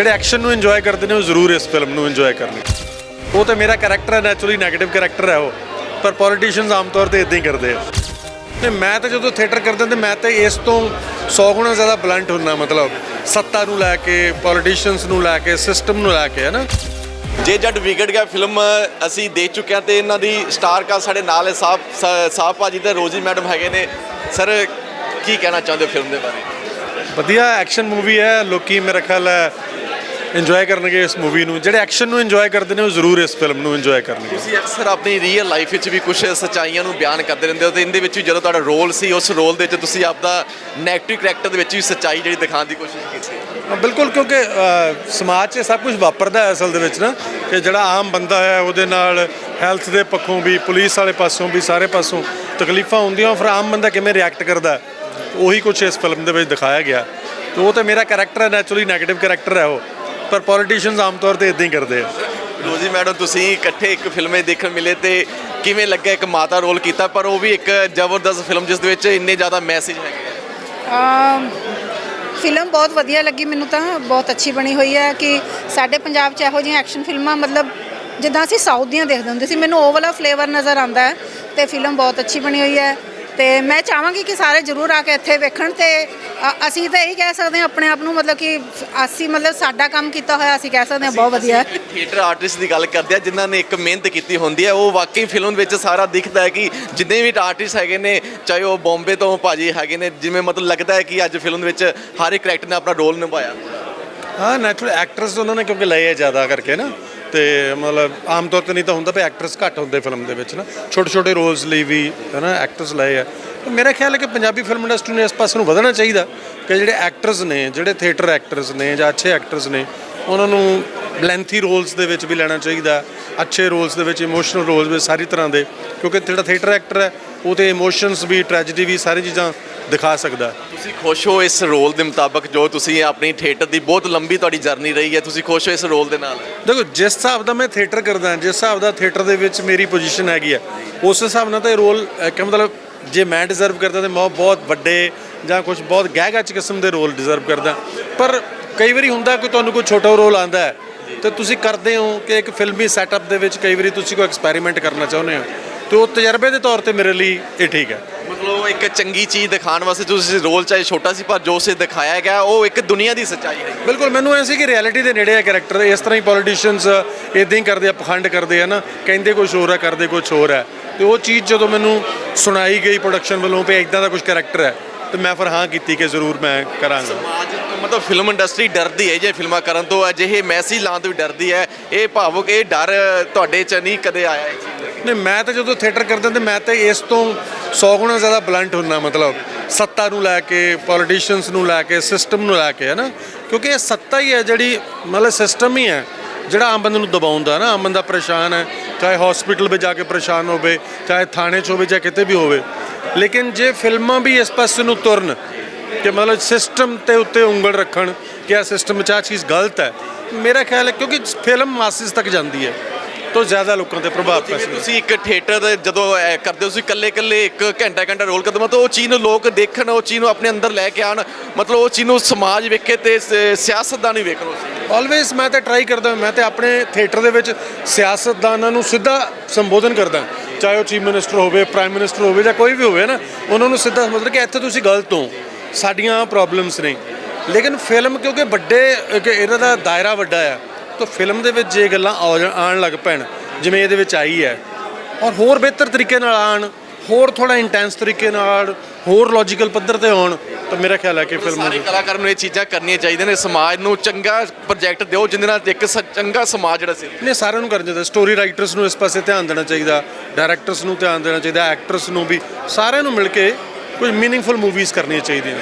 ਜਿਹੜੇ ਐਕਸ਼ਨ ਨੂੰ ਇੰਜੋਏ ਕਰਦੇ ਨੇ ਉਹ ਜ਼ਰੂਰ ਇਸ ਫਿਲਮ ਨੂੰ ਇੰਜੋਏ ਕਰਨਗੇ। ਉਹ ਤਾਂ ਮੇਰਾ ਕੈਰੈਕਟਰ ਹੈ ਨੈਚੁਰਲੀ 네ਗੇਟਿਵ ਕੈਰੈਕਟਰ ਹੈ ਉਹ। ਪਰ ਪੋਲੀਟੀਸ਼ੀਅਨਸ ਆਮ ਤੌਰ ਤੇ ਇਦਾਂ ਹੀ ਕਰਦੇ ਆ। ਤੇ ਮੈਂ ਤਾਂ ਜਦੋਂ ਥੀਏਟਰ ਕਰਦਾ ਤੇ ਮੈਂ ਤਾਂ ਇਸ ਤੋਂ 100 ਗੁਣਾ ਜ਼ਿਆਦਾ ਬਲੰਟ ਹੁੰਨਾ ਮਤਲਬ ਸੱਤਾ ਨੂੰ ਲੈ ਕੇ ਪੋਲੀਟੀਸ਼ੀਅਨਸ ਨੂੰ ਲੈ ਕੇ ਸਿਸਟਮ ਨੂੰ ਲੈ ਕੇ ਹੈ ਨਾ? ਜੇ ਜੱਟ ਵਿਗੜ ਗਿਆ ਫਿਲਮ ਅਸੀਂ ਦੇਖ ਚੁੱਕੇ ਹਾਂ ਤੇ ਇਹਨਾਂ ਦੀ ਸਟਾਰ ਕਾ ਸਾਡੇ ਨਾਲ ਹੈ ਸਾਹਿਬ ਸਾਹਿਬ ਭਾਜੀ ਤੇ ਰੋਜੀ ਮੈਡਮ ਹੈਗੇ ਨੇ। ਸਰ ਕੀ ਕਹਿਣਾ ਚਾਹੁੰਦੇ ਫਿਲਮ ਦੇ ਬਾਰੇ? ਵਧੀਆ ਐਕਸ਼ਨ ਮੂਵੀ ਹੈ ਲੋਕੀ ਮੇਰੇ ਖਿਆਲ ਹੈ ਇੰਜੋਏ ਕਰਨਗੇ ਇਸ ਮੂਵੀ ਨੂੰ। ਜਿਹੜੇ ਐਕਸ਼ਨ ਨੂੰ ਇੰਜੋਏ ਕਰਦੇ ਨੇ ਉਹ ਜ਼ਰੂਰ ਇਸ ਫਿਲਮ ਨੂੰ ਇੰਜੋਏ ਕਰਨਗੇ। ਤੁਸੀਂ ਅਕਸਰ ਆਪਣੀ ਰੀਅਲ ਲਾਈਫ ਵਿੱਚ ਵੀ ਕੁਝ ਸੱਚਾਈਆਂ ਨੂੰ ਬਿਆਨ ਕਰਦੇ ਰਹਿੰਦੇ ਹੋ ਤੇ ਇਹਦੇ ਵਿੱਚ ਵੀ ਜਦੋਂ ਤੁਹਾਡਾ ਰੋਲ ਸੀ ਉਸ ਰੋਲ ਦੇ ਵਿੱਚ ਤੁਸੀਂ ਆਪਦਾ ਨੈਗੇਟਿਵ ਕਰੈਕਟਰ ਦੇ ਵਿੱਚ ਵੀ ਸੱਚਾਈ ਜਿਹੜੀ ਦਿਖਾਉਣ ਦੀ ਕੋਸ਼ਿਸ਼ ਕੀਤੀ ਬਿਲਕੁਲ ਕਿਉਂਕਿ ਸਮਾਜ 'ਚ ਸਭ ਕੁਝ ਵਾਪਰਦਾ ਹੈ ਅਸਲ ਦੇ ਵਿੱਚ ਨਾ ਕਿ ਜਿਹੜਾ ਆਮ ਬੰਦਾ ਹੈ ਉਹਦੇ ਨਾਲ ਹੈਲਥ ਦੇ ਪੱਖੋਂ ਵੀ ਪੁਲਿਸ ਵਾਲੇ ਪਾਸੋਂ ਵੀ ਸਾਰੇ ਪਾਸੋਂ ਤਕਲੀਫਾਂ ਹੁੰਦੀਆਂ ਫਿਰ ਆਮ ਬੰਦਾ ਕਿਵੇਂ ਰਿਐਕਟ ਕਰਦਾ ਉਹੀ ਕੁਝ ਇਸ ਫਿਲਮ ਦੇ ਵਿੱਚ ਦਿਖਾਇਆ ਗਿਆ। ਤੇ ਉਹ ਤਾਂ ਮੇਰਾ ਕੈਰੈਕਟਰ ਹੈ ਨੈਚੁਰਲੀ 네ਗੇਟਿਵ ਕੈਰੈਕਟਰ ਹੈ ਉਹ। ਪਰ ਪੋਲੀਟੀਸ਼ੀਅਨਸ ਆਮ ਤੌਰ ਤੇ ਇਦਾਂ ਹੀ ਕਰਦੇ ਆ। ਰੋਜੀ ਮੈਡਮ ਤੁਸੀਂ ਇਕੱਠੇ ਇੱਕ ਫਿਲਮ ਦੇਖਣ ਮਿਲੇ ਤੇ ਕਿਵੇਂ ਲੱਗਾ ਇੱਕ ਮਾਤਾ ਰੋਲ ਕੀਤਾ? ਪਰ ਉਹ ਵੀ ਇੱਕ ਜ਼ਬਰਦਸਤ ਫਿਲਮ ਜਿਸ ਦੇ ਵਿੱਚ ਇੰਨੇ ਜ਼ਿਆਦਾ ਮੈਸੇਜ ਹੈਗੇ ਫਿਲਮ ਬਹੁਤ ਵਧੀਆ ਲੱਗੀ ਮੈਨੂੰ ਤਾਂ। ਬਹੁਤ ਅੱਛੀ ਬਣੀ ਹੋਈ ਹੈ ਕਿ ਸਾਡੇ ਪੰਜਾਬ 'ਚ ਇਹੋ ਜਿਹੀਆਂ ਐਕਸ਼ਨ ਫਿਲਮਾਂ ਮਤਲਬ ਜਿੱਦਾਂ ਅਸੀਂ ਸਾਊਥ ਦੀਆਂ ਦੇਖਦੇ ਹੁੰਦੇ ਸੀ ਮੈਨੂੰ ਉਹ ਵਾਲਾ ਫਲੇਵਰ ਨਜ਼ਰ ਆਉਂਦਾ ਹੈ ਤੇ ਫਿਲਮ ਬਹੁਤ ਅੱਛੀ ਬਣੀ ਹੋਈ ਹੈ। ਤੇ ਮੈਂ ਚਾਹਾਂਗੀ ਕਿ ਸਾਰੇ ਜ਼ਰੂਰ ਆ ਕੇ ਇੱਥੇ ਵੇਖਣ ਤੇ ਅ- ਅਸੀਂ ਤਾਂ ਇਹੀ ਕਹਿ ਸਕਦੇ ਹਾਂ ਆਪਣੇ ਆਪ ਨੂੰ ਮਤਲਬ ਕਿ ਅਸੀਂ ਮਤਲਬ ਸਾਡਾ ਕੰਮ ਕੀਤਾ ਹੋਇਆ ਅਸੀਂ ਕਹਿ ਸਕਦੇ ਹਾਂ ਬਹੁਤ ਵਧੀਆ। ਹੈ ਥੀਏਟਰ ਆਰਟਿਸਟ ਦੀ ਗੱਲ ਕਰਦੇ ਆ ਜਿਨ੍ਹਾਂ ਨੇ ਇੱਕ ਮਿਹਨਤ ਕੀਤੀ ਹੁੰਦੀ ਹੈ। ਉਹ ਵਾਕਈ ਫਿਲਮ ਵਿੱਚ ਸਾਰਾ ਦਿਖਦਾ ਹੈ ਕਿ ਜਿੰਨੇ ਵੀ ਆਰਟਿਸਟ ਹੈਗੇ ਨੇ ਚਾਹੇ ਉਹ ਬੰਬੇ ਤੋਂ ਭਾਜੀ ਹੈਗੇ ਨੇ ਜਿਵੇਂ ਮਤਲਬ ਲੱਗਦਾ ਹੈ ਕਿ ਅੱਜ ਫਿਲਮ ਵਿੱਚ ਹਰ ਇੱਕ ਕਰੈਕਟਰ ਨੇ ਆਪਣਾ ਰੋਲ ਨਿਭਾਇਆ। ਹਾਂ ਨੈਚੁਰਲ ਐਕਟਰਸ ਉਹਨਾਂ ਨੇ ਕਿਉਂਕਿ ਲਏ ਆ ਜ਼ਿਆਦਾ ਕਰਕੇ ਨਾ। ਤੇ ਮਤਲਬ ਆਮ ਤੌਰ ਤੇ ਨਹੀਂ ਤਾਂ ਹੁੰਦਾ ਵੀ ਐਕਟਰਸ ਘੱਟ ਹੁੰਦੇ ਫਿਲਮ ਦੇ ਵਿੱਚ ਨਾ। ਛੋਟੇ ਛੋਟੇ ਰੋਲਸ ਲਈ ਵੀ, ਹੈ ਨਾ ਐਕਟਰਸ ਲਏ ਆ। ਮੇਰਾ ਖਿਆਲ ਹੈ ਕਿ ਪੰਜਾਬੀ ਫਿਲਮ ਇੰਡਸਟਰੀ ਨੂੰ ਇਸ ਪਾਸੇ ਨੂੰ ਵਧਣਾ ਚਾਹੀਦਾ ਕਿ ਜਿਹੜੇ ਐਕਟਰਸ ਨੇ, ਜਿਹੜੇ ਥੀਏਟਰ ਐਕਟਰਸ ਨੇ ਜਾਂ ਅੱਛੇ ਐਕਟਰਸ ਨੇ, ਉਹਨਾਂ ਨੂੰ ਲੈਂਥੀ ਰੋਲਸ ਦੇ ਵਿੱਚ ਵੀ ਲੈਣਾ ਚਾਹੀਦਾ। ਅੱਛੇ ਰੋਲਸ ਦੇ ਵਿੱਚ ਇਮੋਸ਼ਨਲ ਰੋਲਸ ਵਿੱਚ ਸਾਰੀ ਤਰ੍ਹਾਂ ਦੇ। ਕਿਉਂਕਿ ਜਿਹੜਾ ਥੀਏਟਰ ਐਕਟਰ ਹੈ, ਉਹ ਤੇ ਇਮੋਸ਼ਨਸ ਵੀ ਟ੍ਰੈਜੇਡੀ ਵੀ ਸਾਰੀ ਚੀਜ਼ਾਂ ਦਿਖਾ ਸਕਦਾ। ਤੁਸੀਂ ਖੁਸ਼ ਹੋ ਇਸ ਰੋਲ ਦੇ ਮੁਤਾਬਕ ਜੋ ਤੁਸੀਂ ਆਪਣੀ ਥੀਏਟਰ ਦੀ ਬਹੁਤ ਲੰਬੀ ਤੁਹਾਡੀ ਜਰਨੀ ਰਹੀ ਹੈ? ਤੁਸੀਂ ਖੁਸ਼ ਹੋ ਇਸ ਰੋਲ ਦੇ ਨਾਲ? ਦੇਖੋ ਜਿਸ ਹਿਸਾਬ ਦਾ ਮੈਂ ਥੀਏਟਰ ਕਰਦਾ ਜਿਸ ਹਿਸਾਬ ਦਾ ਥੀਏਟਰ ਦੇ ਵਿੱਚ ਮੇਰੀ ਪੋਜੀਸ਼ਨ ਹੈਗੀ ਆ ਉਸ ਹਿਸਾਬ ਨਾਲ ਤਾਂ ਇਹ ਰੋਲ ਕਿ ਮਤਲਬ ਜੇ ਮੈਂ ਡਿਜ਼ਰਵ ਕਰਦਾ ਤੇ ਮੈਂ ਬਹੁਤ ਵੱਡੇ ਜਾਂ ਕੁਝ ਬਹੁਤ ਗਹਿ ਗੱਚ ਕਿਸਮ ਦੇ ਰੋਲ ਡਿਜ਼ਰਵ ਕਰਦਾ। ਪਰ ਕਈ ਵਾਰੀ ਹੁੰਦਾ ਕਿ ਤੁਹਾਨੂੰ ਕੋਈ ਛੋਟਾ ਰੋਲ ਆਂਦਾ ਹੈ ਤੇ ਤੁਸੀਂ ਕਰਦੇ ਹੋ ਕਿ ਇੱਕ ਫਿਲਮੀ ਸੈਟਅਪ ਦੇ ਵਿੱਚ ਕਈ ਵਾਰੀ ਤੁਸੀਂ ਕੋਈ ਐਕਸਪੈਰੀਮੈਂਟ ਕਰਨਾ ਚਾਹੁੰਦੇ ਹੋ ਤੇ ਉਹ ਤਜਰਬੇ ਦੇ ਤੌਰ ਤੇ ਮੇਰੇ ਲਈ ਇਹ ਠੀਕ ਹੈ। ਮਤਲਬ ਇੱਕ ਚੰਗੀ ਚੀਜ਼ ਦਿਖਾਉਣ ਵਾਸਤੇ ਤੁਸੀਂ ਰੋਲ ਚਾਹੇ ਛੋਟਾ ਸੀ ਪਰ ਜੋ ਸੇ ਦਿਖਾਇਆ ਗਿਆ ਉਹ ਇੱਕ ਦੁਨੀਆ ਦੀ ਸੱਚਾਈ ਹੈ। ਬਿਲਕੁਲ ਮੈਨੂੰ ਐ ਸੀ ਕਿ ਰਿਐਲਿਟੀ ਦੇ ਨੇੜੇ ਹੈ ਕੈਰੈਕਟਰ ਇਸ ਤਰ੍ਹਾਂ ਹੀ ਪੋਲੀਟੀਸ਼ੀਅਨਸ ਇਦਾਂ ਹੀ ਕਰਦੇ ਆ ਪਖੰਡ ਕਰਦੇ ਆ ਨਾ ਕਹਿੰਦੇ ਕੁਝ ਹੋਰ ਹੈ ਕਰਦੇ ਕੁਝ ਹੋਰ ਹੈ ਤੇ ਉਹ ਚੀਜ਼ ਜਦੋਂ ਮੈਨੂੰ ਸੁਣਾਈ ਗਈ ਪ੍ਰੋਡਕਸ਼ਨ ਵੱਲੋਂ ਵੀ ਇਦਾਂ ਦਾ ਕੁਝ ਕੈਰੈਕਟਰ ਹੈ ਤੇ ਮੈਂ ਫਿਰ ਹਾਂ ਕੀਤੀ ਕਿ ਜ਼ਰੂਰ ਮੈਂ ਕਰਾਂਗਾ। ਸਮਾਜ ਮਤਲਬ ਫਿਲਮ ਇੰਡਸਟਰੀ ਡਰਦੀ ਹੈ, ਜੇ ਫਿਲਮਾਂ ਕਰਨ ਤੋਂ ਅਜਿਹੇ ਮੈਸੇਜ ਲਾਉਣ ਤੋਂ ਵੀ ਡਰਦੀ ਹੈ, ਇਹ ਭਾਵੁਕ, ਇਹ ਡਰ ਤੁਹਾਡੇ ਚ ਨਹੀਂ ਕਦੇ ਆਇਆ ਇਹ ਚੀਜ਼ ਨਹੀਂ, ਮੈਂ ਤਾਂ ਜਦੋਂ ਥੀਏਟਰ ਕਰਦਾ ਤੇ ਮੈਂ ਤਾਂ ਇਸ ਤੋਂ 100 ਗੁਣਾ ਜ਼ਿਆਦਾ ਬਲੰਟ ਹੁੰਨਾ ਮਤਲਬ ਸੱਤਾ ਨੂੰ ਲੈ ਕੇ ਪੋਲੀਟੀਸ਼ੀਅਨਸ ਨੂੰ ਲੈ ਕੇ ਸਿਸਟਮ ਨੂੰ ਲੈ ਕੇ, ਹੈ ਨਾ? ਕਿਉਂਕਿ ਇਹ ਸੱਤਾ ਹੀ ਹੈ ਜਿਹੜੀ, ਮਤਲਬ ਸਿਸਟਮ ਹੀ ਹੈ, ਜਿਹੜਾ ਆਮ ਬੰਦੇ ਨੂੰ ਦਬਾਉਂਦਾ ਨਾ, ਆਮ ਬੰਦਾ ਪਰੇਸ਼ਾਨ ਹੈ, ਚਾਹੇ ਹਸਪੀਟਲ ਵਿੱਚ ਜਾ ਕੇ ਪਰੇਸ਼ਾਨ ਹੋਵੇ, ਚਾਹੇ ਥਾਣੇ 'ਚ ਹੋਵੇ ਜਾਂ ਕਿਤੇ ਵੀ ਹੋਵੇ। ਲੇਕਿਨ ਜੇ ਫਿਲਮਾਂ ਵੀ ਇਸ ਪਾਸੇ ਨੂੰ ਤੁਰਨ ਕਿ ਮਤਲਬ ਸਿਸਟਮ ਤੇ ਉੱਤੇ ਉਂਗਲ ਰੱਖਣ ਕਿ ਇਹ ਸਿਸਟਮ 'ਚ ਆਹ ਚੀਜ਼ ਗਲਤ ਹੈ। ਮੇਰਾ ਖਿਆਲ ਹੈ ਕਿਉਂਕਿ ਫਿਲਮ ਮਾਸਿਸ ਤੱਕ ਜਾਂਦੀ ਹੈ ਤੋਂ ਜ਼ਿਆਦਾ ਲੋਕਾਂ ਤੇ ਪ੍ਰਭਾਵ ਪੈ ਸਕਦਾ ਤੁਸੀਂ ਇੱਕ ਥੀਏਟਰ ਦੇ ਜਦੋਂ ਇਹ ਕਰਦੇ ਹੋ ਤੁਸੀਂ ਇਕੱਲੇ ਇਕੱਲੇ ਇੱਕ ਘੰਟਾ ਘੰਟਾ ਰੋਲ ਕਰਦੇ ਹੋ, ਮਤਲਬ ਉਹ ਚੀਜ਼ ਨੂੰ ਲੋਕ ਦੇਖਣ ਉਹ ਚੀਜ਼ ਨੂੰ ਆਪਣੇ ਅੰਦਰ ਲੈ ਕੇ ਆਣ ਮਤਲਬ ਉਹ ਚੀਜ਼ ਨੂੰ ਸਮਾਜ ਵੇਖੇ ਤੇ ਸ- ਸਿਆਸਤਦਾਨ ਵੀ ਵੇਖਣ ਉਸ ਆਲਵੇਸ ਮੈਂ ਤਾਂ ਟਰਾਈ ਕਰਦਾ ਮੈਂ ਤੇ ਆਪਣੇ ਥੀਏਟਰ ਦੇ ਵਿੱਚ ਸਿਆਸਤਦਾਨਾਂ ਨੂੰ ਸਿੱਧਾ ਸੰਬੋਧਨ ਕਰਦਾ ਚਾਹੇ ਉਹ ਚੀਫ ਮਿਨਿਸਟਰ ਹੋਵੇ ਪ੍ਰਾਈਮ ਮਿਨਿਸਟਰ ਹੋਵੇ ਜਾਂ ਕੋਈ ਵੀ ਹੋਵੇ ਨਾ ਉਹਨਾਂ ਨੂੰ ਸਿੱਧਾ ਸਮਝਦਾ ਕਿ ਇੱਥੇ ਤੁਸੀਂ ਗਲਤ ਹੋ। ਸਾਡੀਆਂ ਪ੍ਰੋਬਲਮਸ ਨੇ। ਲੇਕਿਨ ਫਿਲਮ ਕਿਉਂਕਿ ਵੱਡੇ ਕਿ ਇਹਨਾਂ ਦਾ ਦਾਇਰਾ ਵੱਡਾ ਆ ਤਾਂ ਫਿਲਮ ਦੇ ਵਿੱਚ ਜੇ ਗੱਲਾਂ ਆਉਣ ਲੱਗ ਪੈਣ ਜਿਵੇਂ ਇਹਦੇ ਵਿੱਚ ਆਈ ਹੈ। ਔਰ ਹੋਰ ਬਿਹਤਰ ਤਰੀਕੇ ਨਾਲ ਆਣ ਹੋਰ ਥੋੜਾ ਇੰਟੈਂਸ ਤਰੀਕੇ ਨਾਲ ਹੋਰ ਲੌਜੀਕਲ ਪੱਧਰ ਤੇ ਆਉਣ ਤਾਂ ਮੇਰਾ ਖਿਆਲ ਹੈ ਕਿ ਫਿਲਮ ਸਾਰੇ ਕਲਾਕਾਰਾਂ ਨੂੰ ਇਹ ਚੀਜ਼ਾਂ ਕਰਨੀਆਂ ਚਾਹੀਦੀਆਂ ਨੇ। ਸਮਾਜ ਨੂੰ ਚੰਗਾ ਪ੍ਰੋਜੈਕਟ ਦਿਓ ਜਿਹਦੇ ਨਾਲ ਇੱਕ ਚੰਗਾ ਸਮਾਜ ਜਿਹੜਾ ਸੀ। ਨੇ ਸਾਰਿਆਂ ਨੂੰ ਕਰਨਾ ਚਾਹੀਦਾ। ਸਟੋਰੀ ਰਾਈਟਰਸ ਨੂੰ ਇਸ ਪਾਸੇ ਧਿਆਨ ਦੇਣਾ ਚਾਹੀਦਾ ਡਾਇਰੈਕਟਰਸ ਨੂੰ ਧਿਆਨ ਦੇਣਾ ਚਾਹੀਦਾ ਐਕਟਰਸ ਨੂੰ ਵੀ ਸਾਰਿਆਂ ਨੂੰ ਮਿਲ ਕੇ ਕੁਝ ਮੀਨਿੰਗਫੁਲ ਮੂਵੀਜ਼ ਕਰਨੀਆਂ ਚਾਹੀਦੀਆਂ